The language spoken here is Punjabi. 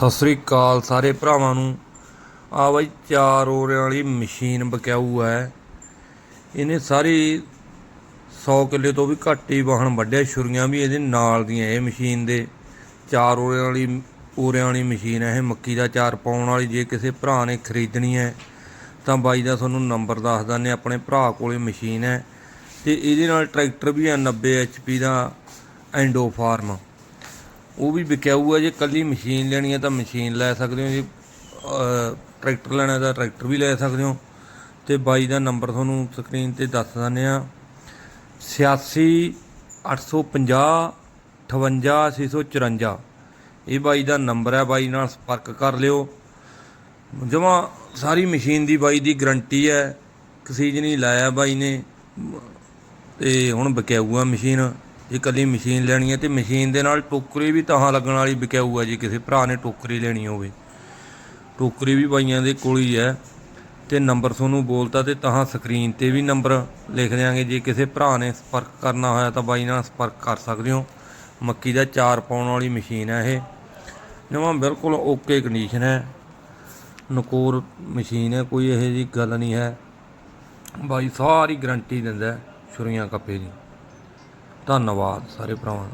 ਸਤਿ ਸ੍ਰੀ ਅਕਾਲ ਸਾਰੇ ਭਰਾਵਾਂ ਨੂੰ। ਆ ਬਾਈ ਚਾਰ ਓਰਿਆਂ ਵਾਲੀ ਮਸ਼ੀਨ ਬਕਾਊ ਹੈ। ਇਹਨੇ ਸਾਰੀ 100 ਕਿੱਲੇ ਤੋਂ ਵੀ ਘੱਟ ਹੀ ਵਾਹਣ ਵੱਢਿਆ। ਛੁਰੀਆਂ ਵੀ ਇਹਦੇ ਨਾਲ ਦੀਆਂ ਇਹ ਮਸ਼ੀਨ ਦੇ। ਚਾਰ ਓਰਿਆਂ ਵਾਲੀ ਓਰਿਆਂ ਵਾਲੀ ਮਸ਼ੀਨ ਹੈ। ਇਹ ਮੱਕੀ ਦਾ ਚਾਰ ਪਾਉਣ ਵਾਲੀ ਜੇ ਕਿਸੇ ਭਰਾ ਨੇ ਖਰੀਦਣੀ ਹੈ, ਤਾਂ ਬਾਈ ਦਾ ਤੁਹਾਨੂੰ ਨੰਬਰ ਦੱਸ ਦਿੰਦੇ ਆਪਣੇ ਭਰਾ ਕੋਲੇ ਮਸ਼ੀਨ ਹੈ ਤੇ ਇਹਦੇ ਨਾਲ ਟਰੈਕਟਰ ਵੀ ਹੈ 90 HP ਦਾ ਐਂਡੋ ਫਾਰਮ। ਉਹ ਵੀ ਵਿਕਿਆਊ ਹੈ ਜੇ ਕੱਲੀ ਮਸ਼ੀਨ ਲੈਣੀ ਹੈ ਤਾਂ ਮਸ਼ੀਨ ਲੈ ਸਕਦੇ ਹੋ, ਜੀ ਟਰੈਕਟਰ ਲੈਣਾ ਤਾਂ ਟਰੈਕਟਰ ਵੀ ਲੈ ਸਕਦੇ ਹੋ। ਤੇ ਬਾਈ ਦਾ ਨੰਬਰ ਤੁਹਾਨੂੰ ਸਕਰੀਨ ਤੇ ਦੱਸ ਦਿੰਦੇ ਆ 86 850 58 654 ਇਹ ਬਾਈ ਦਾ ਨੰਬਰ ਹੈ, ਬਾਈ ਨਾਲ ਸੰਪਰਕ ਕਰ ਲਿਓ। ਜਮਾ ਸਾਰੀ ਮਸ਼ੀਨ ਦੀ ਬਾਈ ਦੀ ਗਰੰਟੀ ਹੈ, ਕਿਸੇ ਨਹੀਂ ਲਾਇਆ ਬਾਈ ਨੇ। ਤੇ ਹੁਣ ਵਿਕਿਆਊ ਆ ਮਸ਼ੀਨ। ਜੇ ਕੱਲੀ ਮਸ਼ੀਨ ਲੈਣੀ ਹੈ ਤੇ ਮਸ਼ੀਨ ਦੇ ਨਾਲ ਟੋਕਰੀ ਵੀ ਤਾਂ ਲੱਗਣ ਵਾਲੀ ਵਿਕਿਆਊ ਆ ਜੀ, ਕਿਸੇ ਭਰਾ ਨੇ ਟੋਕਰੀ ਲੈਣੀ ਹੋਵੇ। ਟੋਕਰੀ ਵੀ ਬਾਈਆਂ ਦੇ ਕੋਲ ਹੀ ਹੈ ਤੇ ਨੰਬਰ ਤੁਹਾਨੂੰ ਬੋਲਤਾ ਤੇ ਤਾਂ ਸਕਰੀਨ ਤੇ ਵੀ ਨੰਬਰ ਲਿਖ ਦਿਆਂਗੇ। ਜੇ ਕਿਸੇ ਭਰਾ ਨੇ ਸੰਪਰਕ ਕਰਨਾ ਹੋਇਆ ਤਾਂ ਬਾਈ ਨਾਲ ਸੰਪਰਕ ਕਰ ਸਕਦੇ ਹੋ। ਮੱਕੀ ਦਾ ਚਾਰ ਪਾਉਣ ਵਾਲੀ ਮਸ਼ੀਨ ਹੈ ਇਹ। ਨਵਾਂ ਬਿਲਕੁਲ ਓਕੇ ਕੰਡੀਸ਼ਨ ਹੈ। ਨਕੋਰ ਮਸ਼ੀਨ ਹੈ, ਕੋਈ ਇਹੋ ਜੀ ਗੱਲ ਨਹੀਂ ਹੈ। ਬਾਈ ਸਾਰੀ ਗਰੰਟੀ ਦਿੰਦਾ ਛੁਰੀਆਂ ਕੱਪੇ ਦੀ। ਧੰਨਵਾਦ ਸਾਰੇ ਭਰਾਵਾਂ ਦਾ।